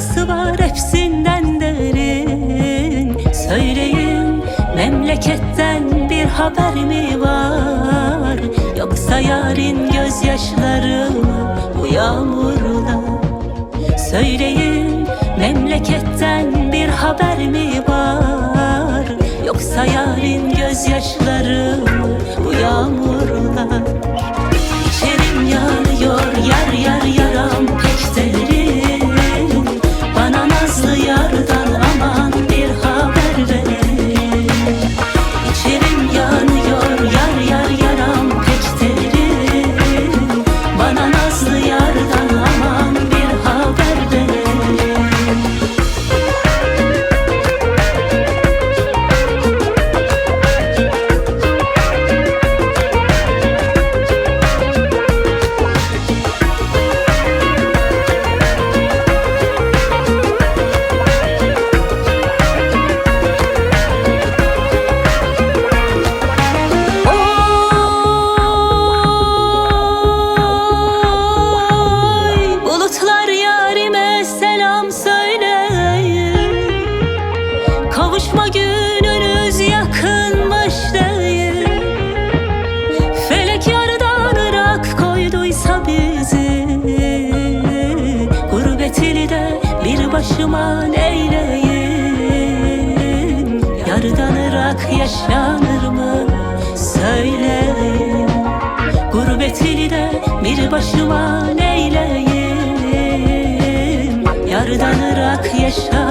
yarası var hepsinden derin. Söyleyin memleketten bir haber mi var? Yoksa yarın gözyaşları bu yağmurla Söyleyin memleketten bir haber mi var? Yoksa yarın gözyaşları başıma neyleyin Yarıdan ırak yaşanır mı? Söyleyin. Gurbet de bir başıma neyleyim? Yardan ırak yaşanır